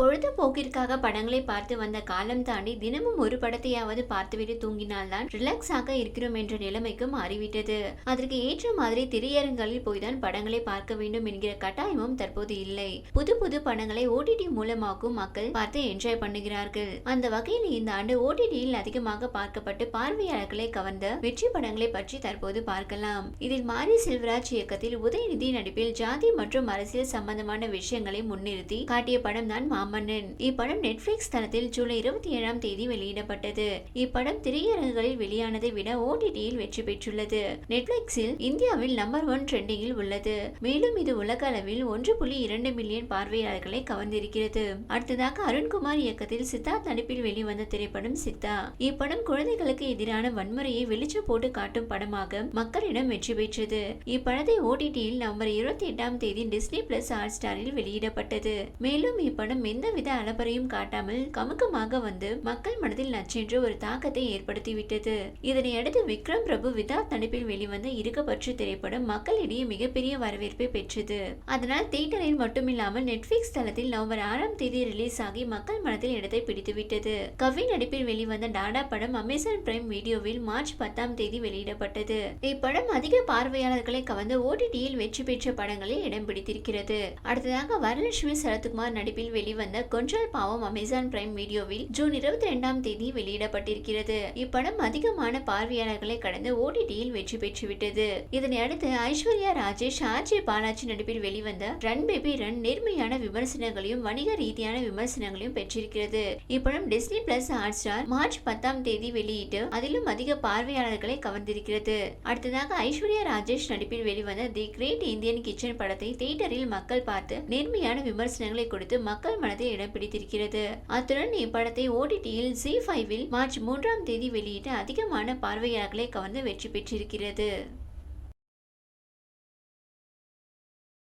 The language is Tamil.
பொழுதுபோக்கிற்காக படங்களை பார்த்து வந்த காலம் தாண்டி தினமும் ஒரு படத்தையாவது பார்த்துவிட்டு தூங்கினால்தான் ரிலாக்ஸ் ஆக இருக்கிறோம் என்ற நிலைமைக்கு மாறிவிட்டது. அதற்கு ஏற்ற மாதிரி திரையரங்களில் போய்தான் படங்களை பார்க்க வேண்டும் என்கிற கட்டாயமும் தற்போது இல்லை. புது புது படங்களை ஓடிடி மூலமாகவும் மக்கள் பார்த்து என்ஜாய் பண்ணுகிறார்கள். அந்த வகையில் இந்த ஆண்டு ஓடிடியில் அதிகமாக பார்க்கப்பட்டு பார்வையாளர்களை கவர்ந்த வெற்றி படங்களை பற்றி தற்போது பார்க்கலாம். இதில் மாரி செல்வராஜ் இயக்கத்தில் உதயநிதி நடிப்பில் ஜாதி மற்றும் அரசியல் சம்பந்தமான விஷயங்களை முன்னிறுத்தி காட்டிய படம் தான் மாமா மாமன்னன் இப்படம் நெட்ஃபிளிக்ஸ் தளத்தில் ஜூலை இருபத்தி ஏழாம் தேதி வெளியிடப்பட்டது. இப்படம் திரையரங்குகளில் வெளியானதை விட ஓடிடியில் வெற்றி பெற்றுள்ளது. நெட்ஃபிளிக்ஸில் இந்தியாவில் நம்பர் ஒன் ட்ரெண்டிங்கில் உள்ளது. மேலும் இது உலக அளவில் ஒன்று புள்ளி இரண்டு மில்லியன் பார்வையாளர்களை கவர்ந்திருக்கிறது. அடுத்ததாக அருண்குமார் இயக்கத்தில் சித்தார்த் நடிப்பில் வெளிவந்த திரைப்படம் சித்தா. இப்படம் குழந்தைகளுக்கு எதிரான வன்முறையை வெளிச்சம் போட்டு காட்டும் படமாக மக்களிடம் வெற்றி பெற்றது. இப்படத்தை ஓடிடியில் நவம்பர் இருபத்தி எட்டாம் தேதி டிஸ்னி பிளஸ் ஹாட் ஸ்டாரில் வெளியிடப்பட்டது. மேலும் இப்படம் எந்தவித அலப்பறையும் காட்டாமல் கமுக்கமாக வந்து மக்கள் மனதில் நச்சென்று ஒரு தாக்கத்தை ஏற்படுத்திவிட்டது இதனையடுத்து விக்ரம் பிரபு விதாத் நடிப்பில் வெளிவந்த இருக்கப்பற்று திரைப்படம் மக்களிடையே மிகப்பெரிய வரவேற்பை பெற்றது. அதனால் தியேட்டரில் மட்டுமில்லாமல் நெட்ஃபிளிக்ஸ் தளத்தில் நவம்பர் ஆறாம் தேதி ரிலீஸ் ஆகி மக்கள் மனதில் இடத்தை பிடித்துவிட்டது கவி நடிப்பில் வெளிவந்த டாடா படம் அமேசான் பிரைம் வீடியோவில் மார்ச் பத்தாம் தேதி வெளியிடப்பட்டது. இப்படம் அதிக பார்வையாளர்களை கவர்ந்து ஓடிடியில் வெற்றி பெற்ற படங்களில் இடம் பிடித்திருக்கிறது. அடுத்ததாக வரலட்சுமி சரத்குமார் நடிப்பில் வெளிவந்த வெளிவந்த கொன்றால் பாவம் அமேசான் பிரைம் வீடியோவில் ஜூன் இருபத்தி ரெண்டாம் தேதி வெளியிடப்பட்டிருக்கிறது. இப்படம் அதிகமான பார்வையாளர்களை கடந்து ஓடிடியில் வெற்றி பெற்றுவிட்டது. இதனை அடுத்து ஐஸ்வர்யா ராஜேஷ் ஆர்ஜே பாலாஜி நடிப்பில் வெளிவந்த ரன் பேபி ரன் நேர்மையான விமர்சனங்களையும் வணிக ரீதியான விமர்சனங்களையும் பெற்றிருக்கிறது. இப்படம் Disney plus Hotstar March பத்தாம் தேதி வெளியிட்டு அதிலும் அதிக பார்வையாளர்களை கவர்ந்திருக்கிறது. அடுத்ததாக ஐஸ்வர்யா ராஜேஷ் நடிப்பில் வெளிவந்த தி கிரேட் இந்தியன் கிச்சன் படத்தை தியேட்டரில் மக்கள் பார்த்து நேர்மையான விமர்சனங்களை கொடுத்து மக்கள் படத்தை இடம் பிடித்திருக்கிறது அத்துடன் இப்படத்தை ஓடிடியில் ஜி ஃபைவில் மார்ச் மூன்றாம் தேதி வெளியிட்டு அதிகமான பார்வையாளர்களை கவர்ந்து வெற்றி பெற்றிருக்கிறது.